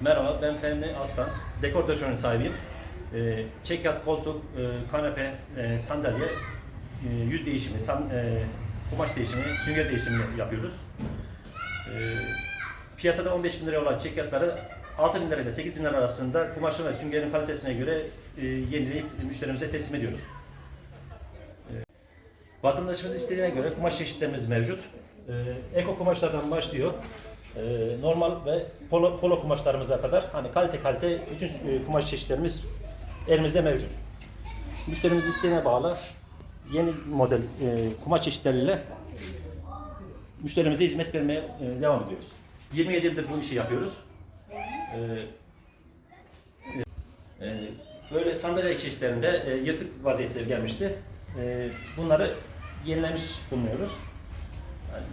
Merhaba, ben Fehmi Aslan. Dekor döşemenin sahibiyim. Ee, çekyat, koltuk, e, kanepe, e, sandalye, e, yüz değişimi, san, e, kumaş değişimi, sünger değişimi yapıyoruz. Ee, piyasada 15 bin lira olan çekyatları 6 bin lira ile 8 bin lira arasında kumaşın ve süngerin kalitesine göre e, yenileyip müşterimize teslim ediyoruz. Ee, Vatandaşımız istediğine göre kumaş çeşitlerimiz mevcut. Ee, eko kumaşlardan başlıyor. Ee, normal ve polo, polo kumaşlarımıza kadar hani kalite kalite bütün e, kumaş çeşitlerimiz elimizde mevcut. Müşterimiz isteğine bağlı yeni model e, kumaş çeşitleriyle müşterimize hizmet vermeye e, devam ediyoruz. 27 yıldır bu işi yapıyoruz. Ee, böyle sandalye çeşitlerinde yırtık vaziyette gelmişti. Bunları yenilemiş bulunuyoruz. Yani,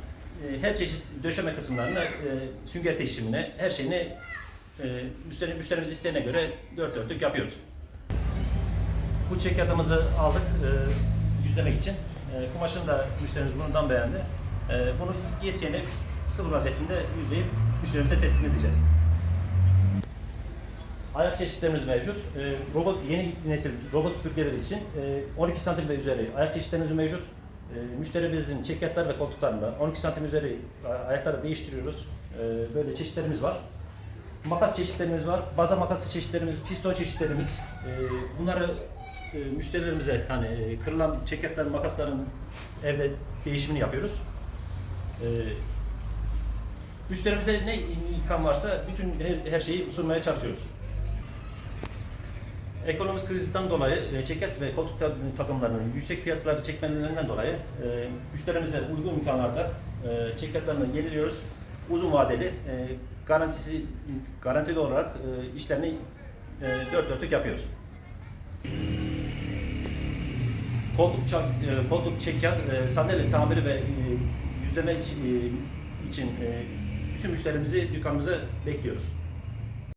her çeşit döşeme kısımlarına, e, sünger değişimine, her şeyini e, müşteri, müşterimiz isteğine göre dört dörtlük yapıyoruz. Bu çekyatımızı aldık e, yüzlemek için. E, kumaşını da müşterimiz bundan beğendi. E, bunu yes yeni sıfır vaziyetinde yüzleyip müşterimize teslim edeceğiz. Ayak çeşitlerimiz mevcut. E, robot yeni nesil robot süpürgeler için e, 12 santim ve üzeri ayak çeşitlerimiz mevcut. E, müşterimizin çekyatlar ve koltuklarında 12 santim üzeri a- ayakları değiştiriyoruz. E, böyle çeşitlerimiz var. Makas çeşitlerimiz var. Baza makası çeşitlerimiz, piston çeşitlerimiz. E, bunları e, müşterilerimize hani e, kırılan çekyatların, makasların evde değişimini yapıyoruz. E, müşterimize ne imkan varsa bütün her, her şeyi sunmaya çalışıyoruz. Ekonomik krizden dolayı e, çekyat ve koltuk ta- takımlarının yüksek fiyatları çekmelerinden dolayı e, müşterimize uygun imkanlarda e, çekyatlarını yeniliyoruz. Uzun vadeli, e, garantisi garantili olarak e, işlerini e, dört dörtlük yapıyoruz. Koltuk, ça- e, koltuk çekyat, e, sandalye tamiri ve e, yüzleme e, için e, bütün müşterimizi dükkanımıza bekliyoruz.